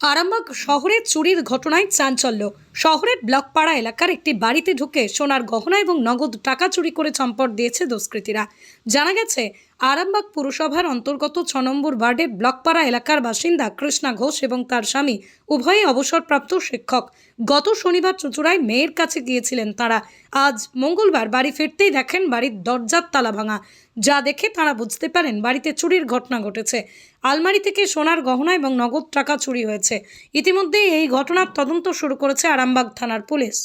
আরামবাগ শহরে চুরির ঘটনায় চাঞ্চল্য। শহরের ব্লকপাড়া এলাকার একটি বাড়িতে ঢুকে সোনার গহনা এবং নগদ টাকা চুরি করে চম্পট দিয়েছে দুষ্কৃতীরা। জানা গেছে, আরামবাগ পুরসভার অন্তর্গত ছ নম্বর ওয়ার্ডের ব্লকপাড়া এলাকার বাসিন্দা কৃষ্ণা ঘোষ এবং তার স্বামী উভয়ই অবসরপ্রাপ্ত শিক্ষক। গত শনিবার চুচুড়ায় মেয়ের কাছে গিয়েছিলেন তারা। আজ মঙ্গলবার বাড়ি ফিরতেই দেখেন বাড়ির দরজার তালা ভাঙা। যা দেখে তারা বুঝতে পারেন বাড়িতে চুরির ঘটনা ঘটেছে। আলমারি থেকে সোনার গহনা এবং নগদ টাকা চুরি হয়েছে। ইতিমধ্যে এই ঘটনার তদন্ত শুরু করেছে আরামবাগ থানার পুলিশ।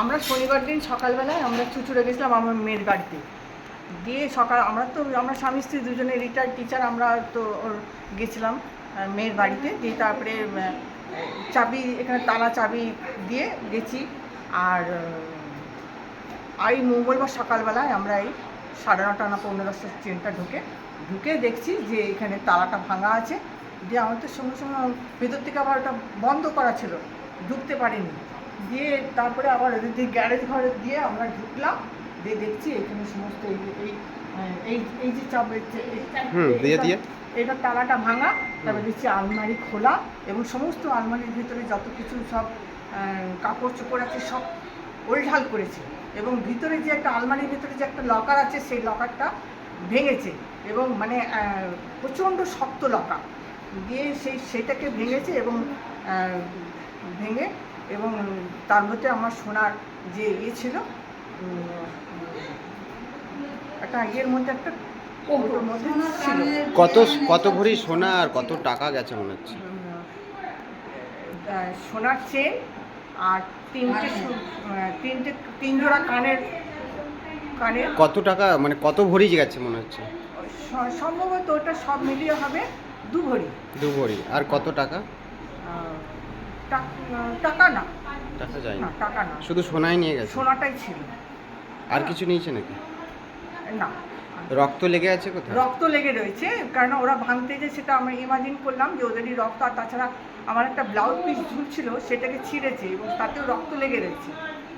আমরা শনিবার দিন সকালবেলায় আমরা চুচুড়ে গেছিলাম আমার মেয়ের বাড়িতে। দিয়ে সকাল আমরা তো আমরা স্বামী স্ত্রী দুজনে রিটায়ার্ড টিচার আমরা তো ওর গেছিলাম মেয়ের বাড়িতে। দিয়ে তারপরে চাবি এখানে তালা চাবি দিয়ে গেছি। আর আহ, এই মঙ্গলবার সকালবেলায় আমরা এই সাড়ে নটা না পৌনে দশটার ট্রেনটা ঢুকে ঢুকে দেখছি যে এখানে তালাটা ভাঙা আছে। দিয়ে আমাদের সঙ্গে সঙ্গে ভেতর থেকে আবার ওটা বন্ধ করা ছিল। ঢুকতে পারিনি। দিয়ে তারপরে আবার ওদের গ্যারেজ ঘরে দিয়ে আমরা ঢুকলাম দিয়ে দেখছি এখানে সমস্ত এই এই এই যে চাপ দিয়ে? এটা তালাটা ভাঙা তারপরে দেখছি আলমারি খোলা এবং সমস্ত আলমারির ভিতরে যত কিছু সব কাপড় চোপড় আছে সব ওলঢাল করেছে এবং ভিতরে যে একটা আলমারির ভিতরে যে একটা লকার আছে সেই লকারটা ভেঙেছে এবং মানে প্রচণ্ড শক্ত লকার। দিয়ে সেই সেটাকে ভেঙেছে এবং ভেঙে এবং তার মধ্যে আমার সোনার যে ইয়ে ছিল একটা ইয়ের মধ্যে একটা কৌটোর মধ্যে ছিল। কত কত ভরি সোনা আর কত টাকা গেছে মনে হচ্ছে? সোনার চেন আর তিনটে তিনটে তিন জোড়া কানের কানের। কত টাকা মানে কত ভরি গেছে মনে হচ্ছে? সম্ভবত ওটা সব মিলিয়ে হবে দু ভরি। দু ভরি। আর কত টাকা? টাক- না। টাকা না টাকা না। শুধু সোনাই নিয়ে গেছে? সোনাটাই ছিল। আর কিছু নিয়েছে নাকি? না। রক্ত লেগে আছে কোথায় রক্ত লেগে রয়েছে কারণ ওরা ভাঙতে যে সেটা আমরা ইমাজিন করলাম যে ওদেরই রক্ত আর তাছাড়া আমার একটা ব্লাউজ পিস ঝুলছিল সেটাকে ছিঁড়েছে এবং তাতেও রক্ত লেগে রয়েছে।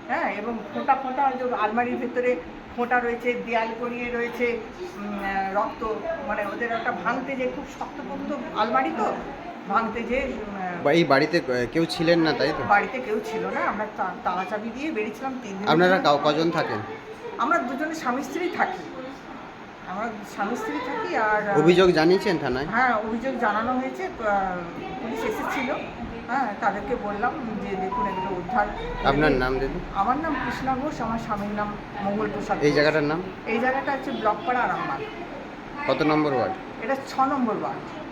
হ্যাঁ এবং ফোঁটা ফোঁটা যে আলমারির ভেতরে ফোঁটা রয়েছে দেয়াল করিয়ে রয়েছে রক্ত। মানে ওদের একটা ভাঙতে যে খুব শক্তপোক্ত আলমারি তো ভাঙতে যে এই বাড়িতে কেউ ছিলেন না তাই তো? বাড়িতে কেউ ছিল না আমরা তালা চাবি দিয়ে বেরিয়েছিলাম তিন আপনারা কজন থাকেন? আমরা দুজনে স্বামী স্ত্রী থাকি। আমরা স্বামী স্ত্রী থাকি আর অভিযোগ জানিয়েছেন থানায়? হ্যাঁ অভিযোগ জানানো হয়েছে পুলিশ এসেছিল। হ্যাঁ তাদেরকে বললাম যে দেখুন এগুলো উদ্ধার। আপনার নাম দিদি আমার নাম কৃষ্ণা ঘোষ আমার স্বামীর নাম মঙ্গল প্রসাদ এই জায়গাটার নাম? এই জায়গাটা হচ্ছে ব্লকপাড়া আরামবাগ কত নম্বর ওয়ার্ড? এটা ছ নম্বর ওয়ার্ড।